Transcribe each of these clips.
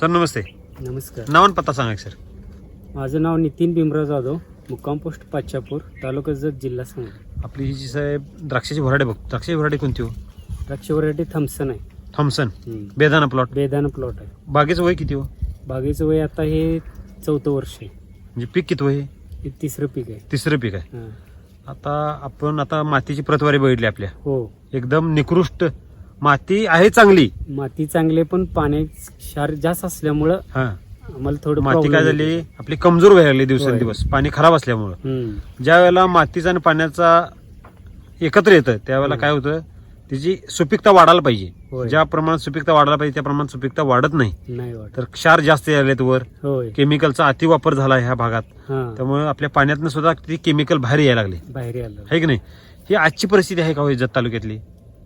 Sir नमस्ते. नमस्कार. नाव आणि पत्ता सांगा सर. माझं नाव नितीन भीमराव जाधव मुक्काम पोस्ट पाचापूर तालुका जत जिल्हा सांगली. आपली ही जी साहेब द्राक्षाची व्हरायटी बघ. द्राक्षाची व्हरायटी कोणती हो? द्राक्ष व्हरायटी थम्सन आहे. थॉम्सन. हम्म. बेदाना प्लॉट बेदाना प्लॉट आहे. बागेचं वय किती हो? बागेचं वय आता हे चौथं वर्ष आहे. म्हणजे पीक किती हो हे हे तिसरं पीक आहे. तिसरं पीक आहे. हां. आता आपण आता मातीची प्रतवारी बघितली आपल्या. हो. एकदम निकृष्ट माती आहे चांगली. माती चांगली पण पाण्यात क्षार जास्त असल्यामुळं हा. आम्हाला थोडं माती problem काय येते. झाली? आपली कमजोर व्हायला लागली. दिवसेंदिवस. पाणी खराब असल्यामुळं. हम्म. ज्या वेळेला मातीचा आणि पाण्याचा एकत्र येतं त्यावेळेला. काय होतं? तिची सुपीकता वाढायला पाहिजे. होय. ज्या प्रमाणात सुपीकता वाढायला पाहिजे त्या प्रमाणात सुपीकता वाढत नाही. नाही वाटत तर क्षार जास्त यायलेत वर. होय. केमिकलचा अतिवापर झाला ह्या भागात. हा. त्यामुळे आपल्या पाण्यातनं सुद्धा ती केमिकल बाहेर यायला लागले. बाहेर आलं आहे की नाही? ही आजची परिस्थिती आहे का हो जत तालुक्यातली?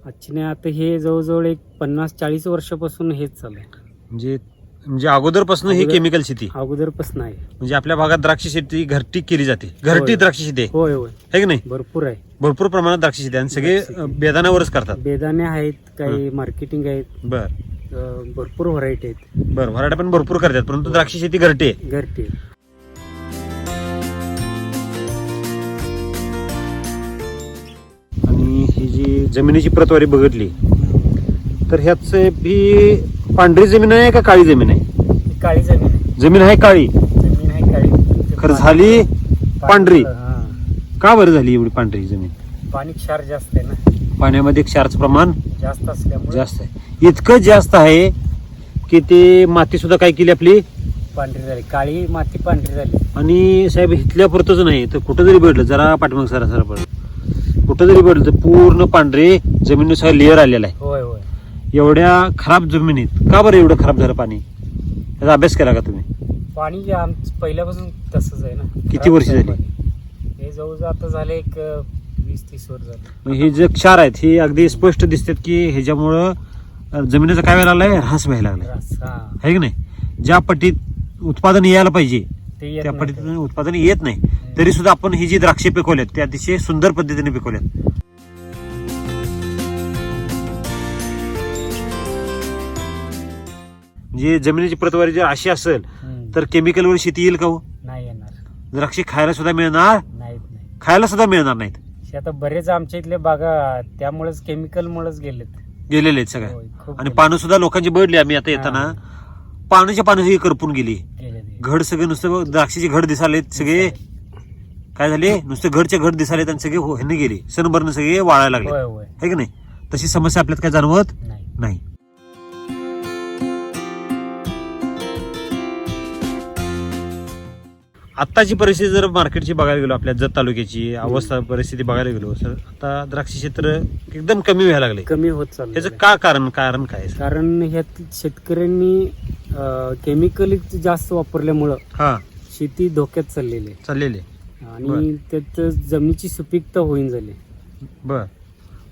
आजची नाही आता हे जवळजवळ एक पन्नास चाळीस वर्षापासून हेच चालू आहे. म्हणजे म्हणजे अगोदरपासून ही अगोदर- केमिकल शेती. अगोदरपासून आहे म्हणजे आपल्या भागात द्राक्ष शेती घरटी केली जाते. घरटी होय. द्राक्ष शेती आहे. होय होय. है की नाही? भरपूर आहे. भरपूर प्रमाणात द्राक्ष शेती आहे. आणि सगळे द्राक्ष शेती. अं, बेदाण्यावरच करतात. बेदाणे आहेत काही मार्केटिंग आहेत. बर. अं, भरपूर व्हरायटी आहेत. बर वराडा पण भरपूर करतात. परंतु द्राक्ष शेती घरटी आहे. घरटी ही जी जमिनीची प्रतवारी बघितली तर ह्याच ही पांढरी जमीन आहे का काळी जमीन आहे? काळी जमीन आहे. जमीन आहे काळी. जमीन आहे काळी. खरं झाली पांढरी. हा. का बरं झाली एवढी पांढरी जमीन? पाणी क्षार जास्त आहे ना. पाण्यामध्ये क्षारचं प्रमाण जास्त असल्यामुळे जास्त आहे. इतकं जास्त आहे की ते माती सुद्धा काय केली आपली? पांढरी झाली. काळी माती पांढरी झाली. आणि साहेब इथल्या पुरतच नाही तर कुठं जरी भेटलं जरा पाठीमाग सरा सरा पडलं. कुठं जरी तर पूर्ण पांढरे जमिनीनुसार लेअर आलेला आहे. होय होय. एवढ्या खराब जमिनीत का बरं एवढं खराब झालं पाणी? याचा अभ्यास केला का तुम्ही? पाणी आमचं पहिल्यापासून तसंच आहे ना. किती वर्ष झाली? हे जवळजवळ आता झाले एक अं, वीस तीस वर्ष झाले. मग हे जे क्षार आहेत हे अगदी स्पष्ट दिसतात की ह्याच्यामुळं अं, जमिनीचा काय व्हायला लागलाय? ऱ्हास व्हायला लागलाय. रास, हा. आहे की नाही? ज्या पट्टीत उत्पादन यायला पाहिजे ते येत त्या नाही पद्धतीने उत्पादन येत नाही. तरी सुद्धा आपण ही जी द्राक्षे पिकवल्यात ते अतिशय सुंदर पद्धतीने पिकवल्यात. म्हणजे जमिनीची प्रतवारी जर अशी असेल हम्म. तर केमिकलवर शेती येईल का हो? नाही येणार. द्राक्षे खायला सुद्धा मिळणार? नाहीत नाही खायला सुद्धा मिळणार नाहीत? आता बरेच आमच्या इथले बागा त्यामुळेच केमिकल मुळेच गेलेत. गेलेले आहेत सगळ्या. होय, खूप आणि. पानं सुद्धा लोकांची बळली आम्ही आता येताना पानाची पानं ही करपून गेली. घड सगळे नुसतं द्राक्षाची घड दिसालेत सगळे काय झाले? नुसते घडचे घड दिसालेत आणि सगळे हो- ह्याने गेले. सनबर्न सगळे वाळायला लागले. होय होय. है की नाही? तशी समस्या आपल्यात काय जाणवत नाही. आत्ताची परिस्थिती जर मार्केटची बघायला गेलो आपल्या जत तालुक्याची अवस्था परिस्थिती बघायला गेलो तर आता द्राक्ष क्षेत्र एकदम कमी व्हायला लागले. कमी होत त्याचं चाललं का कारण कारण काय आहे? कारण ह्यात शेतकऱ्यांनी केमिकल जास्त वापरल्यामुळं हा. शेती धोक्यात चाललेली आहे. चाललेले आणि त्यात जमिनीची सुपीकता होईन झाली. बर.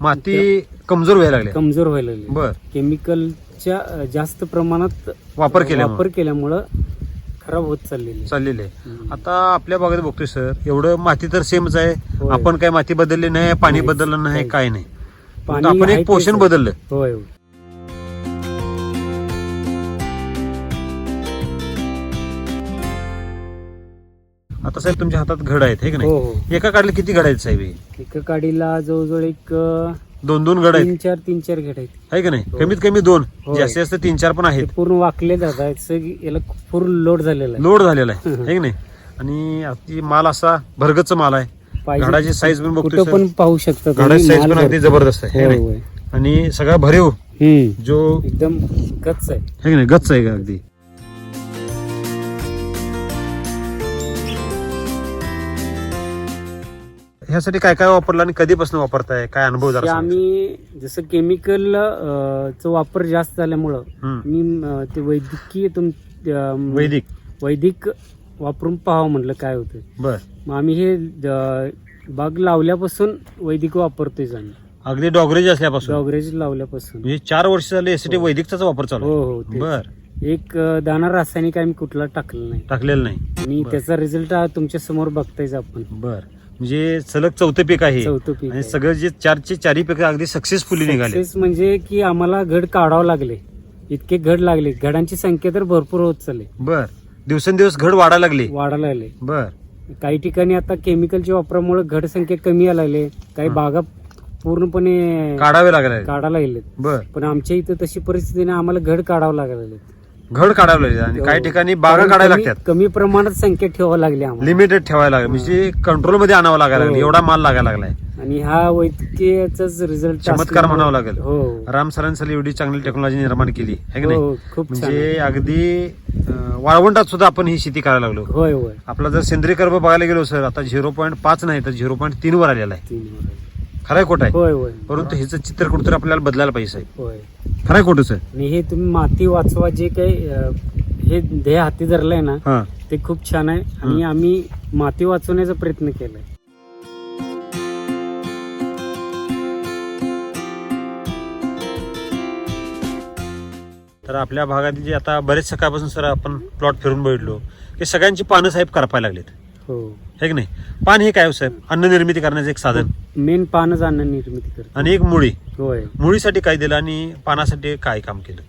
माती कमजोर व्हायला लागले. कमजोर व्हायला लागली. बर. केमिकलच्या अं, जास्त प्रमाणात वापर केल्यामुळे. वापर केल्यामुळं खराब होत चाललेली आहे. चाललेले हम्म. आता आपल्या भागात बघतोय सर एवढं माती तर सेमच आहे होय. आपण काय माती बदलली नाही पाणी नाहीच. बदललं नाही. काय नाही पाणी आपण आहे एक पोषण. बदललं होय होय. आता साहेब तुमच्या हातात घड आहेत हे की हो नाही हो एका काढले किती घड आहेत साहेब हे? एका काडीला जवळजवळ एक अं, दोन दोन घड आहेत. तीन चार तीन चार घेट आहेत. आहे की नाही? हो. कमीत कमी दोन. होय. जास्तीत जास्त तीन चार पण ते आहेत पूर्ण वाकले जातात. सगळी याला पूर्ण लोड झालेला आहे. लोड झालेला आहे. हम्म. है की नाही? आणि अगदी माल असा भरगच माल आहे. घडाची साईज पण बघतोय कुठं पण पाहू शकता तुम्ही, घडाची साईज माल पण अगदी भरपूर. जबरदस्त आहे. है होय, की नाही? होय. आणि सगळा भरीव हम्म. जो एकदम गच्च आहे. है की नाही? गच्च आहे का अगदी? ह्यासाठी काय काय वापरलं आणि कधीपासून वापरताय काय अनुभव ते सांगा. आम्ही जसं केमिकल चा वापर जास्त झाल्यामुळं हम्म. मी अं, ते वैद्यकीय तुम अं, वैदिक वैदिक वापरून पाहावं म्हटलं काय होतं बर मग आम्ही हे अं, बाग लावल्यापासून वैदिक वापरतोय आम्ही अगदी डॉगरेज असल्यापासून डॉगरेज लावल्यापासून म्हणजे चार वर्ष झाले एसीटी हो. वैदिकचाच वापर चालू हो आहे. हो तेच. बर एक अं, दाणा रासायनिक आम्ही कुठला टाकलेला नाही टाकलेलं नाही आणि बर. त्याचा रिझल्ट तुमच्यासमोर बघतायच आपण बर म्हणजे सलग चौथं पीक आहे. चौथं पीक आणि आहे. सगळं जे चारचे चारही पीक अगदी सक्सेसफुली निघाले. Success म्हणजे की आम्हाला घड काढावं लागले. इतके घड लागले. घडांची संख्या तर भरपूर होत चालली. बर. दिवसेंदिवस घड वाढायला लागली. वाढायला लागले. बर. काही ठिकाणी आता केमिकलच्या वापरामुळे घड संख्या कमी यायला लागले. काही. बागा पूर्णपणे काढावे लागले. काढायला लागले बर. पण आमच्या इथं तशी परिस्थिती नाही आम्हाला घड काढावं लागले घड काढावे लागले आणि काही ठिकाणी बागा काढायला लागतात. कमी प्रमाणात संख्या ठेवावं लागली आम्हाला. लिमिटेड ठेवायला लागले. म्हणजे कंट्रोलमध्ये आणावं लागायला लागलं. हो. एवढा माल लागायला लागलाय. आणि हा वैद्यकीयचाच रिझल्ट चमत्कार म्हणावं लागेल. हो. राम सरांसाठी एवढी चांगली टेक्नॉलॉजी निर्माण केली आहे की नाही? हो खूप छान. म्हणजे अगदी अं, वाळवंटात सुद्धा आपण ही शेती करायला लागलो. होय होय. आपला जर सेंद्रिय कर्ब बघायला गेलो सर आता झिरो पॉईंट पाच नाही तर झिरो पॉईंट तीन वर आलेला आहे. तीन वर. खरंय खोट आहे? होय होय. परंतु ह्याचं चित्र कुठेतरी आपल्याला बदलायला पाहिजे साहेब. होय. खरंय खोटं सर आणि हे तुम्ही माती वाचवा जे काही अं, हे ध्येय हाती धरलंय ना हा. ते खूप छान आहे. आणि आम्ही माती वाचवण्याचा प्रयत्न केलाय. तर आपल्या भागात जे आता बरेच सकाळपासून सर आपण प्लॉट फिरून बघितलो की सगळ्यांची पानं साहेब करपायला लागलेत. हो. हे की नाही? पान हे काय हो साहेब? अन्न निर्मिती करण्याचं एक साधन. मेन पानच अन्न निर्मिती करतो. आणि एक मुळी. होय. मुळीसाठी काय दिलं आणि पानासाठी काय काम केलं?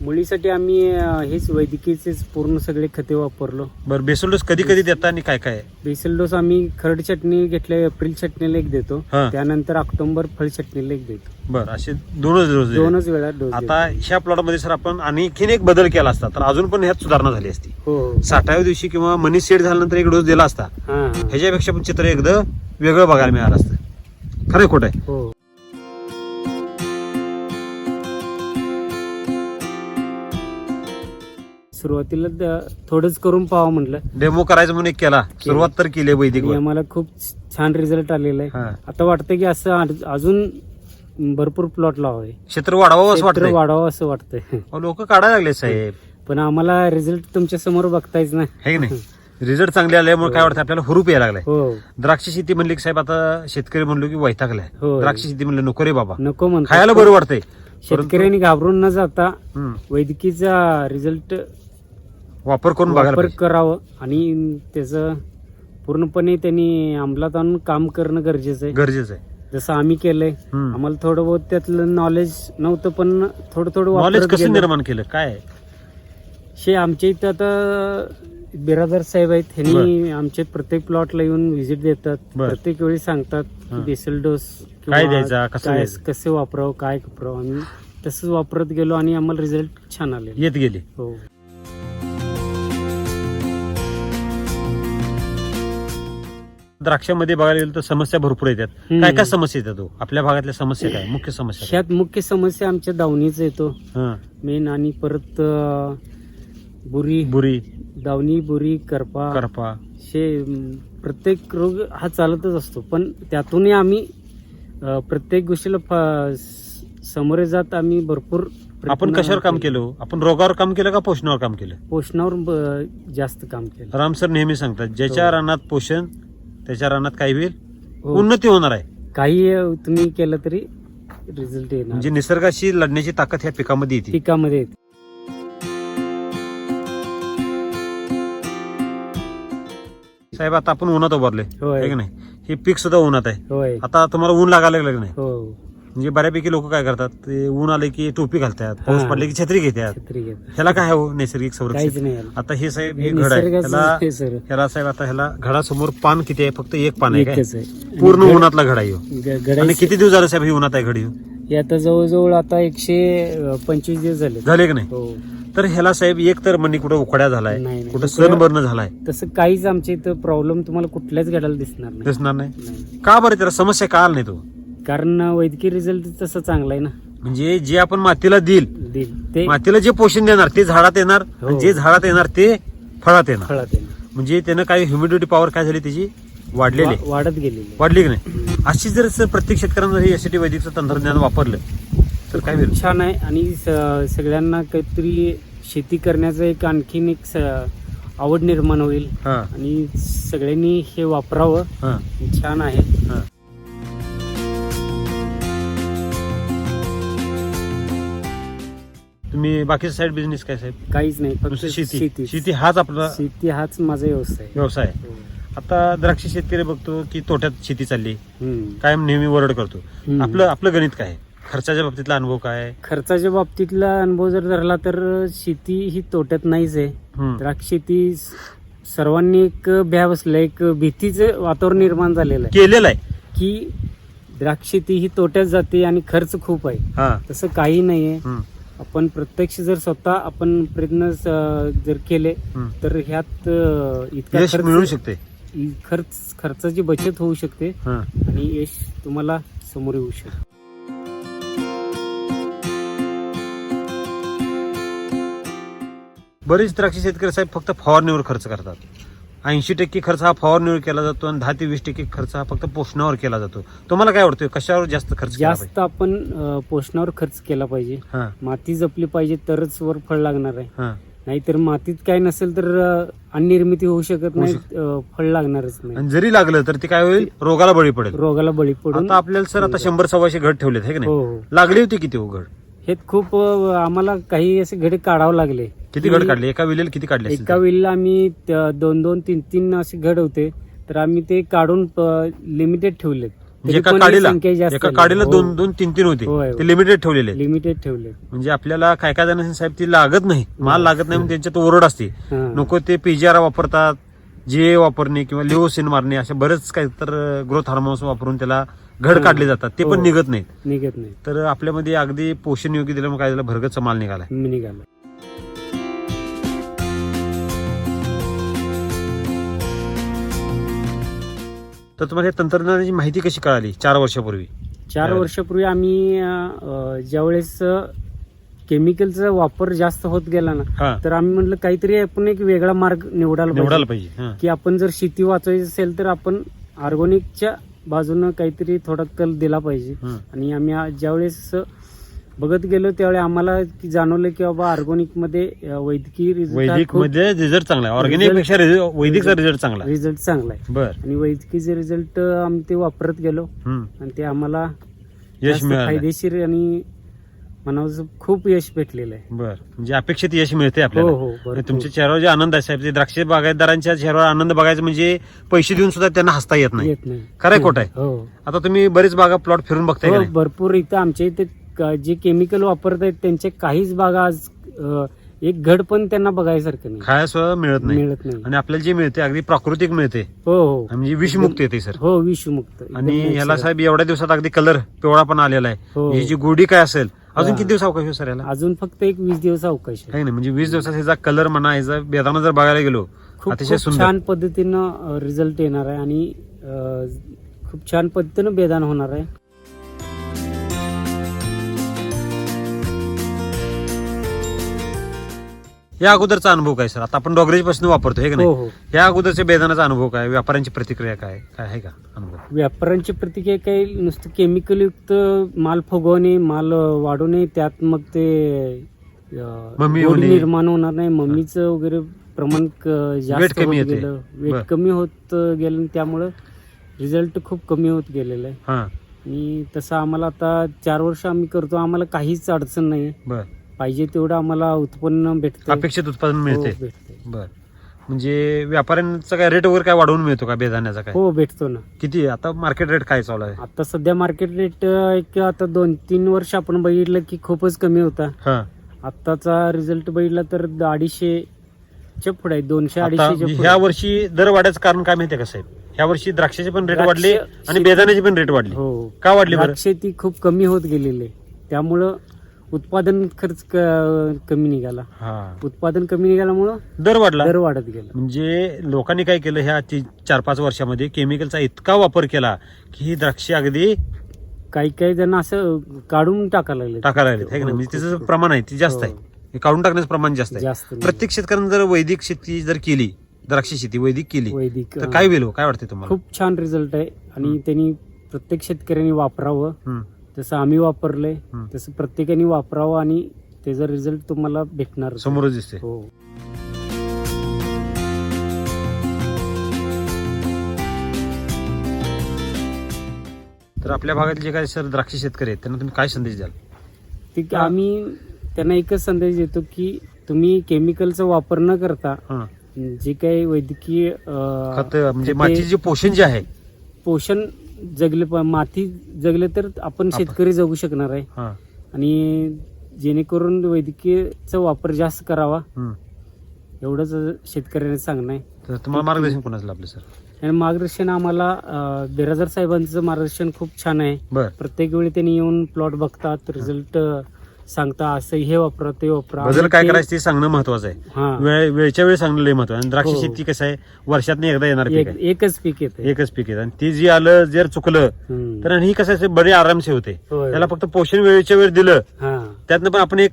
मुलीसाठी आम्ही अं, हेच वैद्यकीयचेच पूर्ण सगळे खते वापरलो बरं बेसल डोस कधी कधी देता आणि काय काय आहे? बेसल डोस आम्ही खरड चटणी घेतल्या एप्रिल चटणीला एक देतो हा. त्यानंतर ऑक्टोबर फळ चटणीला एक देतो बरं असे दोनच डोस दिले. दोनच वेळा डोस आता ह्या प्लॉटमध्ये सर आपण आणखीन एक बदल केला असता तर अजून पण ह्यात सुधारणा झाली असती हो हो. साठाव्या दिवशी किंवा मनी सेट झाल्यानंतर एक डोस दिला असता हा. ह्याच्यापेक्षा पण चित्र एकदा वेगळं बघायला मिळालं असतं खरं खोट आहे हो सुरुवातीला द- थोडंच करून पाहावं म्हटलं. डेमो करायचं म्हणून एक केला. सुरुवात तर केली आहे वैदिक आम्हाला खूप छान रिझल्ट आलेला आहे. आता वाटतं की असं अजून भरपूर प्लॉट लावावे. क्षेत्र वाढावं असं क्षेत्र वाटतं वाढावं असं वाटतंय. लोक काढायला लागले साहेब. पण आम्हाला रिझल्ट तुमच्यासमोर बघतायच ना. हे की नाही? रिझल्ट चांगले आल्यामुळे काय वाटतं आपल्याला हुरूप यायला लागलाय. हो. द्राक्ष शेती म्हणली की साहेब आता शेतकरी म्हणलो की वैतागलाय. होय. द्राक्ष शेती म्हणलं नको रे बाबा. नको म्हणतो खायला बरं वाटतंय. शेतकऱ्यांनी घाबरून न जाता हम्म. वैद्यकीचा रिझल्ट वापर करून बघायला वापर पाहिजे. करावं आणि त्याचं पूर्णपणे त्यांनी अंमलात आणून काम करणं गरजेचं आहे गरजेचं आहे जसं आम्ही केलंय हम्म. आम्हाला थोडं बहुत त्यातलं नॉलेज नव्हतं पण थोडं थोडं नॉलेज वापरत कसं गेलं. निर्माण केलं काय आहे? शे आमच्या इथं आता बिरादर साहेब आहेत ह्यांनी आमच्या प्रत्येक प्लॉटला येऊन व्हिजिट देतात बर. प्रत्येक वेळी सांगतात हा. बेसल डोस काय द्यायचा, कसं काय द्यायचं? कसे वापरावं काय वापरावं आम्ही तसंच वापरत गेलो आणि आम्हाला रिझल्ट छान आले येत गेली हो द्राक्षामध्ये बघायला गेलं तर समस्या भरपूर येतात. काय काय समस्या येतात हो? आपल्या भागातल्या समस्या काय मुख्य समस्या काय? ह्यात मुख्य समस्या आमच्या दावणीचा येतो हं. मेन आणि परत अं, बुरी बुरी दावणी बुरी करपा करपा शे प्रत्येक रोग हा चालतच असतो पण त्यातूनही आम्ही अं, प्रत्येक गोष्टीला फ- स- सामोरे जात आम्ही भरपूर प्रयत्न आपण कशावर काम केलं हो? आपण रोगावर काम केलं का पोषणावर काम केलं पोषणावर ब- जास्त काम केलं राम सर नेहमी सांगतात ज्याच्या हो. रानात पोषण त्याच्या रानात काय होईल? हो. उन्नती होणार आहे. काही अं, तुम्ही केलं तरी रिझल्ट येणार. म्हणजे निसर्गाशी लढण्याची ताकद ह्या पिकामध्ये येते. पिकामध्ये येते. साहेब आता आपण उन्हात उभारले होय. आहे की नाही? हे पीक सुद्धा उन्हात आहे. होय. आता तुम्हाला ऊन लागायला लागलं की नाही? हो. म्हणजे बऱ्यापैकी लोक काय करतात ते ऊन आले की टोपी घालतात पाऊस हा. पडले की छत्री घेतात. छत्री घेत ह्याला काय हो? नैसर्गिक काहीच संरक्षण नाही याला. आता हे साहेब हे हे घड आहे. निसर्गाचं ह्याला हे सर. ह्याला साहेब आता ह्याला घडासमोर पान किती आहे? फक्त एक पान आहे काय? एकच आहे. पूर्ण उन्हातला घड ह्यो. ग- आणि किती दिवस झाले साहेब हे उन्हात आहे घडी? हे आता जवळजवळ आता एकशे अं, पंचवीस दिवस झाले. झाले की नाही? हो. तर ह्याला साहेब एक तर मनी कुठं उकड्या झालाय नाही, नाही. कुठं सनबर्न झालाय. तसं काहीच आमच्या इथं प्रॉब्लेम तुम्हाला कुठल्याच घडायला दिसणार नाही. दिसणार नाही? नाही. का बरं त्याला? समस्या का आला नाही तो? कारण वैद्यकीय रिझल्ट तसं चांगला आहे ना. म्हणजे जे आपण मातीला देईल देईल. ते मातीला जे पोषण देणार ते झाडात येणार हो. आणि जे झाडात येणार ते फळात येणार. फळात येणार. म्हणजे त्यानं काय ह्युमिडिटी पॉवर काय झाली त्याची वाढलेली आहे. वा- वाढत गेलेली वाढली की नाही? अशी जर प्रत्येक शेतकऱ्यांना जर एसीटी वैदिकचं तंत्रज्ञान वापरलं तर काय होईल? छान आहे. आणि स- सगळ्यांना काहीतरी शेती करण्याचं एक आणखीन एक स- आवड निर्माण होईल. हा. आणि सगळ्यांनी हे वापरावं. हा. छान आहे. हा. तुम्ही बाकीचा साईड बिझनेस काय साहेब काहीच नाही फक्त नुसती शेती शेती शेती हाच आपला शेती हाच माझा व्यवसाय आहे. व्यवसाय आहे. हो. आता द्राक्ष शेतकरी बघतो की तोट्यात शेती चालली हम्म. कायम नेहमी वरड करतो हम्म. आपलं आपलं गणित काय आहे? खर्चाच्या बाबतीतला अनुभव काय आहे खर्चाच्या बाबतीतला अनुभव जर धरला तर शेती ही तोट्यात नाहीच आहे हम्म. द्राक्ष शेती स- सर्वांनी एक भ्या बसलं एक भीतीचं वातावरण निर्माण झालेलं आहे केलेलं आहे की द्राक्ष शेती ही तोट्यात जाते आणि खर्च खूप आहे हा तसं काही नाहीये हम्म. आपण प्रत्यक्ष जर स्वतः आपण प्रयत्न स- जर केले हम्म. तर ह्यात अं, इतका यश मिळू खर्च शकते खर्च खर्चाची बचत होऊ शकते हा आणि यश तुम्हाला समोर येऊ शकते. बरेच द्राक्ष शेतकरी साहेब फक्त फवारणीवर खर्च करतात. ऐंशी टक्के खर्च हा फवारणीवर केला जातो आणि दहा ते वीस टक्के खर्च हा फक्त पोषणावर केला जातो. तुम्हाला काय वाटतं कशावर जास्त खर्च जास्त आपण पोषणावर खर्च केला पाहिजे? हा. माती जपली पाहिजे तरच वर फळ लागणार आहे. नाहीतर मातीत काय नसेल तर अं, अन्ननिर्मिती होऊ शकत नाही फळ लागणारच नाही. जरी लागलं तर ते काय होईल? रोगाला बळी पडेल. रोगाला बळी पडून आपल्याला सर आता शंभर सव्वाशे घट ठेवलेत हे की हो नाही? हो लागली होती किती घड हे खूप आम्हाला काही असे घडे काढावे लागले. किती घड काढले? एका विलेल किती काढले असतील एका वेळेला आम्ही त्या दोन दोन तीन तीन असे घड होते. तर आम्ही ते काढून लिमिटेड ठेवले म्हणजे एका काडीला एका काडीला हो. दोन दोन तीन तीन होते. होय. ते लिमिटेड ठेवलेले आहेत. लिमिटेड ठेवले म्हणजे आपल्याला काय काय जण साहेब ती लागत नाही. माल लागत नाही म्हणून त्यांच्यात ओरड असते. हा. नको ते पीजीआर वापरतात जे वापरणे किंवा लिओसिन मारणे अशा बरेच काही तर ग्रोथ हार्मोन्स वापरून त्याला घड हा. काढले जातात. ते पण हो. निघत नाहीत. निघत नाही तर आपल्यामध्ये अगदी पोषण योग्य दिल्यामुळे काय झालं? भरगतचा माल निघालाय. मी निघालो तर तुम्हाला या तंत्रज्ञानाची माहिती कशी कळाली चार वर्षापूर्वी चार. वर्षापूर्वी आम्ही अं, ज्यावेळेस केमिकलचा वापर जास्त होत गेला ना तर आम्ही म्हटलं काहीतरी आपण एक वेगळा मार्ग निवडायला निवडायला पाहिजे पाहिजे हा. की आपण जर शेती वाचवायची असेल तर आपण ऑर्गॅनिकच्या बाजूनं काहीतरी थोडा कल दिला पाहिजे. आणि आम्ही आ- ज्यावेळेस बघत गेलो त्यावेळी आम्हाला की जाणवलं की बाबा ऑर्गॅनिकमध्ये वैद्यकीय वैदिकमध्ये रिझल्ट चांगला आहे. ऑर्गॅनिकपेक्षा वैदिकचा रिझल्ट चांगला आहे. रिझल्ट चांगला आहे. बर. आणि वैद्यकीय रिझल्ट आम्ही ते वापरत गेलो. हम्म. आणि ते आम्हाला यश जास्त मिळालं. फायदेशीर आणि म्हणावं खूप यश भेटलेलं आहे. बर. म्हणजे अपेक्षित यश मिळते हो आपल्याला. हो आणि बरोबर. तुमच्या चेहऱ्यावर जे आनंद आहे साहेब ते द्राक्ष बागायतदारांच्या चेहऱ्यावर आनंद बघायचा म्हणजे पैसे देऊन सुद्धा त्यांना हसता येत नाही. येत नाही. खरंय खोटं आहे? हो आता तुम्ही बरेच बागा प्लॉट फिरून बघताय का हो नाही? भरपूर. इथं आमच्या इथे जे केमिकल वापरत आहेत त्यांचे काहीच बागा आज एक घड पण त्यांना बघायसारखं नाही. खायला सुद्धा मिळत नाही. मिळत नाही. आणि आपल्याला जे मिळते अगदी प्राकृतिक मिळते. हो हो. म्हणजे विषमुक्त येते सर. हो विषमुक्त. आणि ह्याला natural. साहेब एवढ्या दिवसात अगदी कलर पिवळा पण आलेला आहे. हो. ही जी गोडी काय असेल अजून. किती दिवस अवकाश सर याला? अजून फक्त एक वीस दिवस अवकाश आहे. आहे ना म्हणजे वीस दिवसात ह्याचा कलर म्हणा ह्याचा बेदाना जर बघायला गेलो अतिशय छान पद्धतीनं रिझल्ट येणार आहे आणि खूप छान पद्धतीनं बेदान होणार आहे. या अगोदरचा अनुभव काय सर? आता आपण डॉगरेजपासून वापरतो हे का हो नाही? हो या अगोदरच्या बेदानाचा अनुभव काय? व्यापाऱ्यांची प्रतिक्रिया काय? काय आहे का अनुभव? व्यापाऱ्यांची प्रतिक्रिया काही नुसतं केमिकल युक्त माल फुगवणे माल वाढवणे त्यात मग ते अं, मम्मी गोडी होणे. निर्माण होणार नाही. मम्मीचं वगैरे प्रमाण क- Weight जास्त कमी होत येते. गेलं. बर. वेट कमी होत गेलं आणि त्यामुळं रिझल्ट खूप कमी होत गेलेलं आहे. हा. आणि तसं आम्हाला आता चार वर्ष आम्ही करतो. आम्हाला काहीच अडचण नाही. बर. पाहिजे तेवढं आम्हाला उत्पन्न भेटतं अपेक्षित उत्पादन मिळते हो, भेटतंय. बर. म्हणजे व्यापाऱ्यांचा काय रेट वगैरे काय वाढवून मिळतो का बेदाण्याचा काय? हो भेटतो ना. किती? आता मार्केट रेट काय चालू आहे? आता सध्या मार्केट रेट एक आता दोन तीन वर्ष आपण बघितलं की खूपच कमी होता. हा. आत्ताचा रिझल्ट बघितला तर अडीचशेच्या पुढे आहे दोनशे आता अडीचशेच्या ह्या पुढे वर्षी दर वाढायचं कारण काय माहितीये का साहेब? ह्या वर्षी द्राक्षाचे पण रेट द्राक्ष वाढले आणि बेदाण्याची पण रेट वाढली. हो. का वाढली बरं? शेती खूप कमी होत गेलेली आहे. त्यामुळं उत्पादन खर्च क- कमी निघाला. हा. उत्पादन कमी निघाल्यामुळं दर वाढला? दर वाढत गेला. म्हणजे लोकांनी काय केलं ह्या ती- चार पाच वर्षामध्ये केमिकलचा इतका वापर केला की ही द्राक्षे अगदी काही काही जण असं काढून टाकायला लागले टाकायला लागलेत है का नाही? म्हणजे त्याचं प्रमाण आहे ते जास्त आहे. हे. काढून टाकण्याचं प्रमाण जास्त आहे. जास्त नाही. प्रत्येक शेतकऱ्यानं जर वैदिक शेती जर केली द्राक्ष शेती वैदिक केली वैदिक तर काय होईल हो? काय वाटते तुम्हाला? खूप छान रिझल्ट आहे आणि त्यांनी प्रत्येक शेतकऱ्यांनी वापरावं. हम्म. जसं आम्ही वापरलंय हम्म. तसं प्रत्येकाने वापरावं आणि त्याचा रिझल्ट तुम्हाला भेटणार. समोरच दिसते हो. तर आपल्या भागात जे काही सर द्राक्ष शेतकरी आहेत त्यांना तुम्ही काय संदेश द्याल? ते की आम्ही त्यांना एकच संदेश देतो की तुम्ही केमिकलचा वापर न करता हा. जे काही वैद्यकीय अं, खत म्हणजे खते- मातीचे जे पोषण जे आहे. पोषण जगले प- माती जगले तर आपण शेतकरी जगू शकणार आहे. हा. आणि जेणेकरून वैद्यकीयचा वापर जास्त करावा. हम्म. एवढंच शेतकऱ्यांना सांगणं आहे. तर तुम्हाला मार्गदर्शन कोणाचं लाभलं सर? आणि मार्गदर्शन आम्हाला अं, बिराजदार साहेबांचं मार्गदर्शन खूप छान आहे. बर. प्रत्येक वेळी त्यांनी येऊन प्लॉट बघतात रिझल्ट सांगता असं हे वापरा ते वापरा. बदल काय करायचं ते सांगणं महत्वाचं आहे. वेळ वेळच्या वेळी सांगणं लय महत्वाचं आणि द्राक्ष हो. शेती कसं आहे? वर्षात एकदा येणार एकच पीक येते. एकच पीक आहे आणि ती जी आलं जर चुकलं तर आणि ही कसं बरे आरामसे होते. त्याला फक्त पोषण वेळेच्या वेळ दिलं हा. त्यातनं पण आपण एक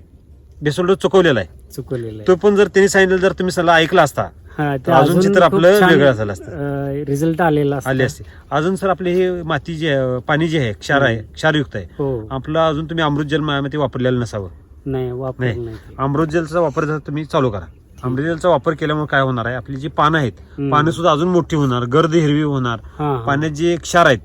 बेसोल्ड चुकवलेला आहे. चुकवलेलं तो पण जर त्यांनी सांगितलं जर तुम्ही सल्ला ऐकला असता हा, तर अजून चित्र आपलं वेगळं झालं रिझल्ट आलेला असता. आले असते अजून सर आपले हे माती जे आहे, पाणी जे आहे क्षार आहे क्षारयुक्त आहे हो आपलं अजून तुम्ही अमृत जलमध्ये वापरलेलं नसावं नाही वापर नाही. नाही ते. अमृत जलचा वापर जर तुम्ही चालू करा अमृत जलचा वापर केल्यामुळे काय होणार आहे आपली जी पानं आहेत हम्म. पानं सुद्धा अजून मोठी होणार गर्द हिरवी होणार हा, हा. पाण्यात जे क्षार आहेत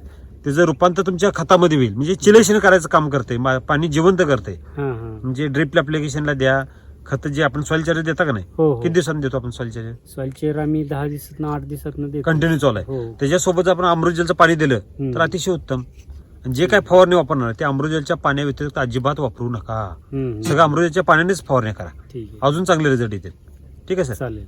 त्याचं रूपांतर तुमच्या खतामध्ये होईल म्हणजे चिलेशन करायचं काम करते मा- पाणी जिवंत करते हा, हा. म्हणजे ड्रिप अप्लिकेशनला द्या खत जे आपण सॉइल चार्जर देता का नाही? हो हो. किती दिवसांनी देतो आपण सॉइल चार्जर सॉइल चेअर आम्ही दहा दिवसात आठ दिवसात देतो. कंटिन्यू चालू आहे. हो. त्याच्यासोबत आपण अमृत जलचं पाणी दिलं हम्म. तर अतिशय उत्तम. आणि जे काय फवारणी वापरणार ते अमृत जलच्या पाण्या व्यतिरिक्त अजिबात वापरू नका. हम्म, सगळं अमृत जलच्या पाण्यानेच फवारणी करा. ठीक आहे. अजून चांगले रिझल्ट येतील. ठीक आहे सर? चालेल.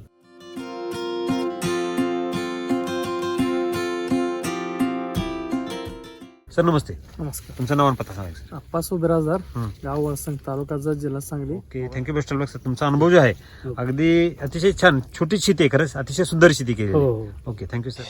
सर नमस्ते. नमस्कार. तुमचं नाव आणि पत्ता सांगा सर. अप्पा सुबराजार. गाव वळसंग तालुका जत जिल्हा Sangli. Okay thank you best of sir तुमचा अनुभव जो आहे हो. अगदी अतिशय छान छोटी शेती आहे खरंच. अतिशय सुंदर शेती केली हो हो. Okay thank you sir